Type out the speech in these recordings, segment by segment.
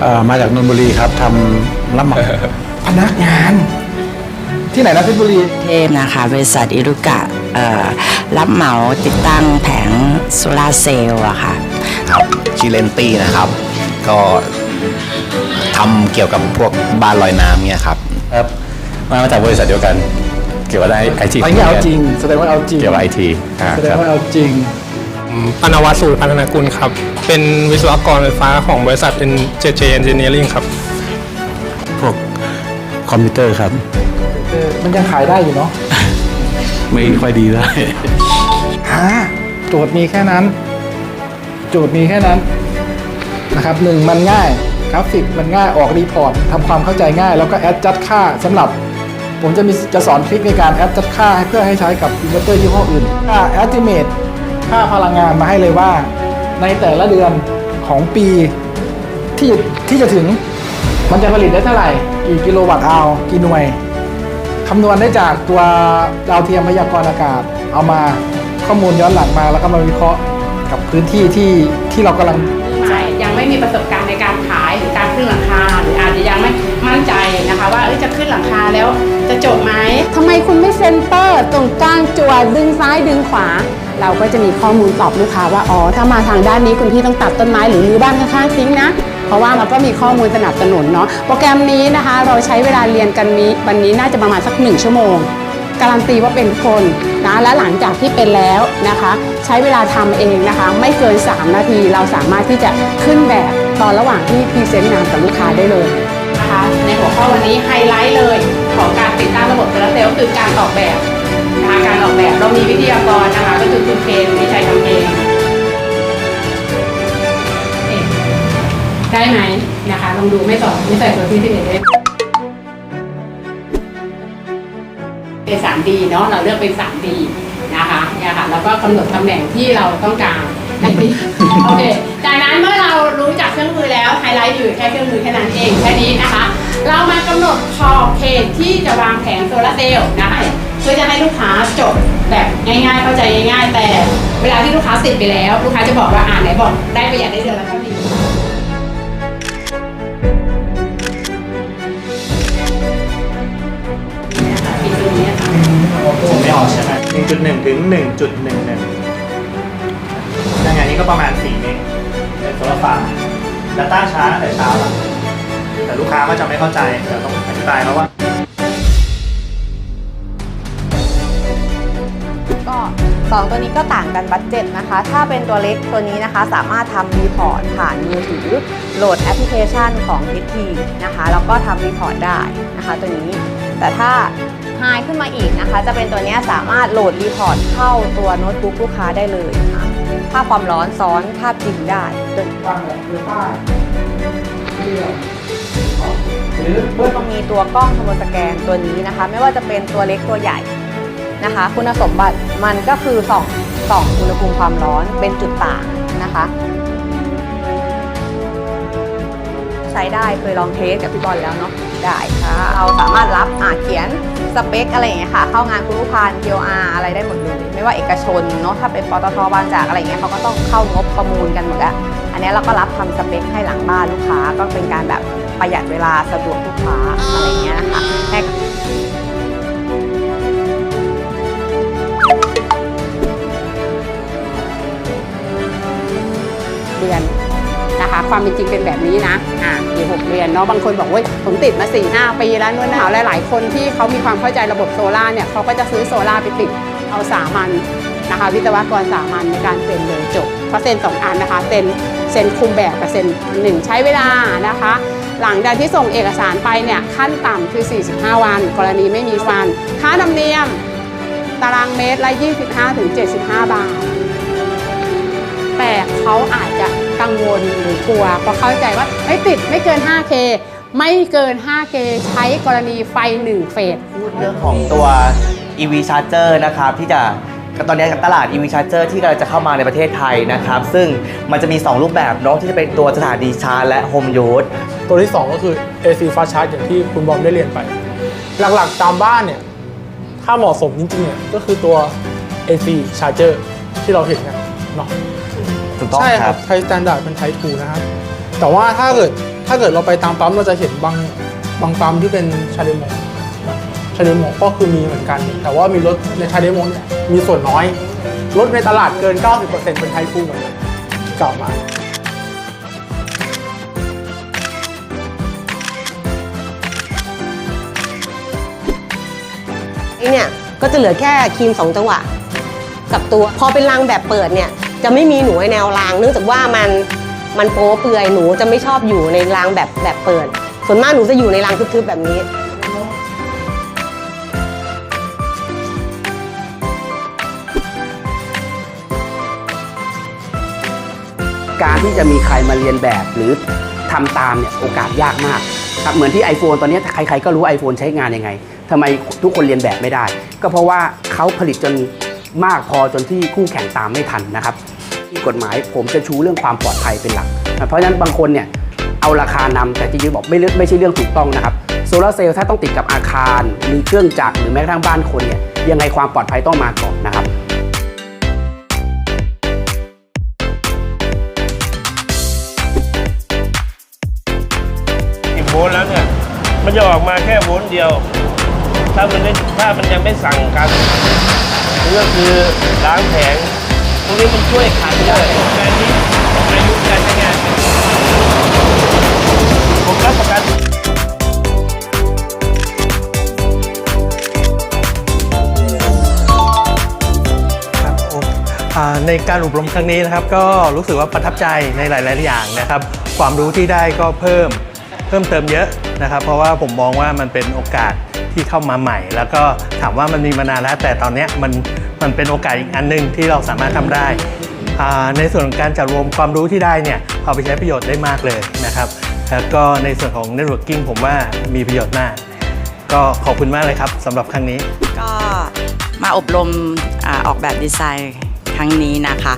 เอ่อมาจากนนทบุรีครับทำรับเหมาพนักงาน ที่ไหนนะเพชรบุรี เทพนะคะบริษัทอิรุกะเอ่อรับเหมาติดตั้งแผงโซลาร์เซลล์อะค่ะ ครับชื่อเลนตี้นะครับ ก็ทำเกี่ยวกับพวกบ้านลอยน้ำเนี่ยครับ ครับมามาจากบริษัทเดียวกัน เกี่ยวกับไอทีไอ้เงี้ยเอาจริง แสดงว่าเอาจริงเกี่ยวกับไอที แสดงว่าเอาจริง ปนวัตสูตรพัฒนากุลครับ เป็นวิศวกรไฟฟ้าของบริษัท JJ Engineering ครับ พวกคอมพิวเตอร์ครับเออมันยังขายได้อยู่เนาะไม่ค่อยดีได้ ฮะโจทย์มีแค่นั้น โจทย์มีแค่นั้นนะครับหนึ่งมันง่ายกราฟิกมันง่ายออกรีพอร์ตทำความเข้าใจง่าย แล้วก็แอดจัดค่าสำหรับ ผมจะมีจะสอนทริคในการแอดจัดค่าให้เพื่อให้ใช้กับอินเวอร์เตอร์ยี่ห้ออื่นค่า estimate ค่าพลังงานมาให้เลยว่า ในแต่ละเดือนของปีที่ที่จะถึงมันจะผลิตได้เท่าไหร่ กี่กิโลวัตต์อาวกี่หน่วยคำนวณได้จากตัวดาวเทียมพยากรณ์อากาศ เอามาข้อมูลย้อนหลังมา แล้วก็มาวิเคราะห์กับพื้นที่ที่ที่เรากำลังใหม่ยังไม่มีประสบการณ์ในการขายหรือการขึ้นหลังคา หรืออาจจะยังไม่มั่นใจนะคะ ว่าเอ้ยจะขึ้นหลังคาแล้วจะจบไหมทำไมคุณไม่เซ็นเตอร์ตรงกลางจั่วดึงซ้ายดึงขวา เราก็จะมีข้อมูลตอบลูกค้าว่าอ๋อถ้ามาทางด้านนี้คุณพี่ต้องตัดต้นไม้หรือรื้อบ้านข้างๆทิ้งนะ เพราะว่ามันก็มีข้อมูลสนับสนุนเนาะโปรแกรมนี้นะคะ เราใช้เวลาเรียนกันนี้วันนี้น่าจะประมาณสักหนึ่งชั่วโมงการันตีว่าเป็นคนนะและหลังจากที่เป็นแล้วนะคะ ใช้เวลาทำเองนะคะ ไม่เกิน 3 นาทีเราสามารถที่จะขึ้นแบบตอนระหว่างที่พรีเซนต์งานกับลูกค้าได้เลยนะคะในหัวข้อวันนี้ไฮไลท์เลยของการติดตั้งระบบโซลาร์เซลล์คือการออกแบบ นะคะการออกแบบเรามีวิทยากรนะคะ ก็คือคุณเคนวิชัยทำเองได้ไหมนะคะลองดูไม่สอนไม่ใส่ตัวที่สิบเอ็ดเลยเป็น 3D เนาะเราเลือกเป็น 3D นะคะเนี่ยค่ะแล้วก็กำหนดตำแหน่งที่เราต้องการในนี้โอเคจากนั้นเมื่อเรารู้จักเครื่องมือแล้วไฮไลท์อยู่แค่เครื่องมือแค่นั้นเองแค่นี้นะคะ เรามากำหนดขอบเขตที่จะวางแผงโซลาร์เซลล์นะคะ เพื่อจะให้ลูกค้าจบแบบง่ายๆ เข้าใจง่ายๆ แต่เวลาที่ลูกค้าติดไปแล้ว ลูกค้าจะบอกว่าอ่านไหนบอกได้ประหยัดได้เดือนละเท่านี้เนี่ยค่ะมีตัวนี้ค่ะไม่ออกใช่ไหม1.1 ถึง 1.11ยังไงนี้ก็ประมาณ 4 เมกเป็นโซลาร์ฟาร์มจะตั้งช้าตั้งแต่เช้าแล้วแต่ลูกค้าก็จะไม่เข้าใจเดี๋ยวต้องอธิบายเขาว่า 2 ตัวนี้ก็ต่างกันบัตเจ็ตนะคะ ถ้าเป็นตัวเล็กตัวนี้นะคะ สามารถทำรีพอร์ตผ่านมือถือ โหลดแอปพลิเคชันของ PT นะคะ แล้วก็ทำรีพอร์ตได้นะคะตัวนี้ แต่ถ้าไฮขึ้นมาอีกนะคะ จะเป็นตัวนี้สามารถโหลดรีพอร์ตเข้าตัวโน้ตบุ๊กลูกค้าได้เลยค่ะภาพความร้อนซ้อนภาพจริงได้ตั้งแบบเพื่อป้ายเพื่อหรือเมื่อมีตัวกล้องโทรสแกนตัวนี้นะคะ ไม่ว่าจะเป็นตัวเล็กตัวใหญ่ นะคะ คุณสมบัติมันก็คือส่องส่องอุณหภูมิความร้อนเป็นจุดต่างนะคะ ใช้ได้เคยลองเทสกับพี่บอลแล้วเนาะได้ค่ะ เราสามารถรับอ่าเขียนสเปคอะไรอย่างเงี้ยค่ะ เข้างานคุณลูกพัน TOR อะไรได้หมดเลยไม่ว่าเอกชนเนาะถ้าเป็นปตทบางจากอะไรเงี้ยเขาก็ต้องเข้างบประมูลกันหมดแล้วอันนี้เราก็รับทำสเปคให้หลังบ้านลูกค้าก็เป็นการแบบประหยัดเวลาสะดวกลูกค้าอะไรเงี้ยนะคะ ความเป็นจริงเป็นแบบนี้นะอ่าอยู่หกเดือนเนาะบางคนบอกว่าผมติดมา4ี่ห้าปีแล้วนู่นนะหลายๆ คนที่เขามีความเข้าใจระบบโซลาเนี่ยเขาก็จะซื้อโซลาไปติดเอาสามัญนะคะ วิศวกรสามัญในการเซ็นเลยจบเพราะเซ็นสองอันนะคะเซ็นเซ็นคุมแบบกับเซ็นหนึ่งใช้เวลานะคะ หลังจากที่ส่งเอกสารไปเนี่ยขั้นต่ำคือ 45 วัน กรณีไม่มีฟัน ค่าธรรมเนียมตารางเมตรละ25-75 บาท แต่เขาอาจจะกังวล กลัวเพราะเข้าใจว่าไม่ติดไม่เกิน 5K ไม่เกิน 5K ใช้กรณีไฟ 1 เฟส พูดเรื่องของตัว EV Charger นะครับที่จะตอนนี้ตลาด EV Charger ที่กำลังจะเข้ามาในประเทศไทยนะครับ ซึ่งมันจะมี 2 รูปแบบเนาะที่จะเป็นตัวสถานีชาร์จและ Home Use ตัวที่ 2 ก็คือ AC Fast Charge อย่างที่คุณบอมได้เรียนไป หลักๆตามบ้านเนี่ย ถ้าเหมาะสมจริงๆเนี่ยก็คือตัว AC Charger ที่เราเห็นกันเนาะ ถูกต้องใช่คครัรับบ ไทยสแตนดาร์ดเป็นไทป์2นะครับ แต่ว่าถ้าเกิดถ้าเกิดเราไปตามปั๊มเราจะเห็นบางบางปั๊มที่เป็นชาเดโมชาเดโมก็คือมีเหมือนกัน แต่ว่ามีรถในชาเดโมเนี่ยมีส่วนน้อย รถในตลาดเกิน 90%เป็นไทยฟูเหมือนกันเก่ามา เนี่ยก็จะเหลือแค่ครีม2จังหวะ กับตัวพอเป็นรางแบบเปิดเนี่ย จะไม่มีหนูในแนวราง เนื่องจากว่ามันมันโป๊เปลือยหนูจะไม่ชอบอยู่ในรางแบบแบบเปิด ส่วนมากหนูจะอยู่ในรางทึบๆแบบนี้การที่จะมีใครมาเรียนแบบหรือทำตามเนี่ยโอกาสยากมากครับเหมือนที่ iPhone ตอนนี้ใครๆก็รู้ iPhone ใช้งานยังไงทำไมทุกคนเรียนแบบไม่ได้ ก็เพราะว่าเขาผลิตจนมากพอจนที่คู่แข่งตามไม่ทันนะครับ กฎหมาย ผมจะชูเรื่องความปลอดภัยเป็นหลัก เพราะฉะนั้นบางคนเนี่ยเอาราคานำแต่จริงๆบอกไม่เลือกไม่ใช่เรื่องถูกต้องนะครับโซลาร์เซลล์ถ้าต้องติดกับอาคาร มีเครื่องจักรหรือแม้กระทั่งบ้านคนเนี่ยยังไงความปลอดภัยต้องมาก่อนนะครับกี่โวลต์แล้วเนี่ยมันจะออกมาแค่โวลต์เดียว ถ้ามันไม่ถ้ามันยังไม่สั่งกันก็คือล้างแผง วกนี้มันช่วยขัดได้การนี้ขอายุการใช้งานผมรับประกันในการอบรมครั้งนี้นะครับ ก็รู้สึกว่าประทับใจในหลาย ๆ อย่างนะครับ ความรู้ที่ได้ก็เพิ่มเพิ่มเติมเยอะนะครับ เพราะว่าผมมองว่ามันเป็นโอกาสที่เข้ามาใหม่ แล้วก็ถามว่ามันมีมานานแล้วแต่ตอนเนี้ยมัน มันเป็นโอกาสอีกอันหนึงที่เราสามารถทำได้ ในส่วนของการจัดรวมความรู้ที่ได้เนี่ยเอาไปใช้ประโยชน์ได้มากเลยนะครับ แล้วก็ในส่วนของ networking ผมว่ามีประโยชน์มาก ก็ขอบคุณมากเลยครับสำหรับครั้งนี้ ก็มาอบรมอออกแบบดีไซน์ครั้งนี้นะคะ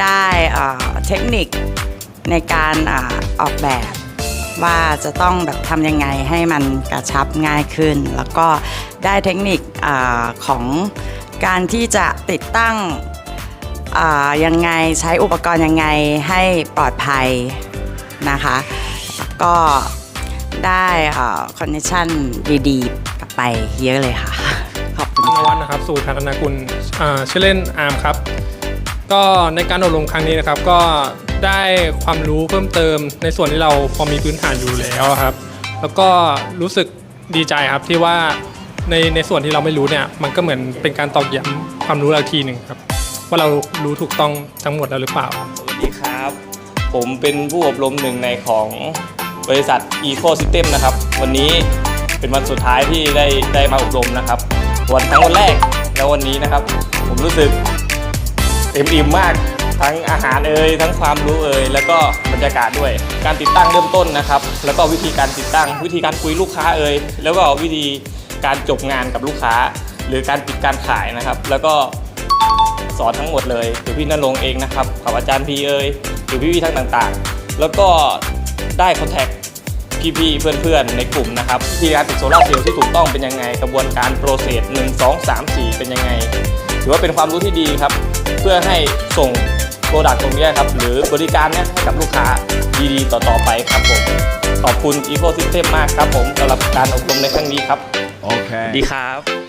ได้เทคนิคในการอออกแบบว่าจะต้องแบบทำยังไงให้มันกระชับง่ายขึ้น แล้วก็ได้เทคนิคอของ การที่จะติดตั้งยังไงใช้อุปกรณ์ยังไงให้ปลอดภัยนะคะ ก็ได้คอนเนคชั่นดีๆกลับไปเยอะเลยค่ะ ขอบคุณนวัฒน์นะครับ สู่ธนากุลชื่อเล่นอาร์มครับ ก็ในการอบรมครั้งนี้นะครับ ก็ได้ความรู้เพิ่มเติมในส่วนที่เราพอมีพื้นฐานอยู่แล้วครับ แล้วก็รู้สึกดีใจครับที่ว่า ในในส่วนที่เราไม่รู้เนี่ยมันก็เหมือนเป็นการตอกย้ำความรู้เราอีกทีหนึ่งครับ ว่าเรารู้ถูกต้องทั้งหมดแล้วหรือเปล่า สวัสดีครับ ผมเป็นผู้อบรมหนึ่งในของบริษัท Ecosystem นะครับ วันนี้เป็นวันสุดท้ายที่ได้ได้มาอบรมนะครับ วันทั้งวันแรกแล้ววันนี้นะครับ ผมรู้สึกเต็มอิ่มมากทั้งอาหารเอ่ยทั้งความรู้เอ่ยแล้วก็บรรยากาศด้วย การติดตั้งเริ่มต้นนะครับ แล้วก็วิธีการติดตั้ง วิธีการคุยลูกค้าเอ่ยแล้วก็วิธี การจบงานกับลูกค้า หรือการปิดการขายนะครับ แล้วก็สอนทั้งหมดเลยหรือพี่นรงเองนะครับกับอาจารย์พีเอยหรือพี่ๆทั้งต่างๆ แล้วก็ได้คอนแทคพี่ๆเพื่อนๆในกลุ่มนะครับวิธีการติดโซลาร์เซลล์ที่ถูกต้องเป็นยังไง กระบวนการโปรเซส1 2 3 4 เป็นยังไง ถือว่าเป็นความรู้ที่ดีครับ เพื่อให้ส่งโปรดักต์ตรงนี้ครับ หรือบริการเนี้ยให้กับลูกค้าดีๆ ต่อๆไปครับผม ขอบคุณ Ecosystem มากครับผมสำหรับการอบรมในครั้งนี้ครับ โอเค ดีครับ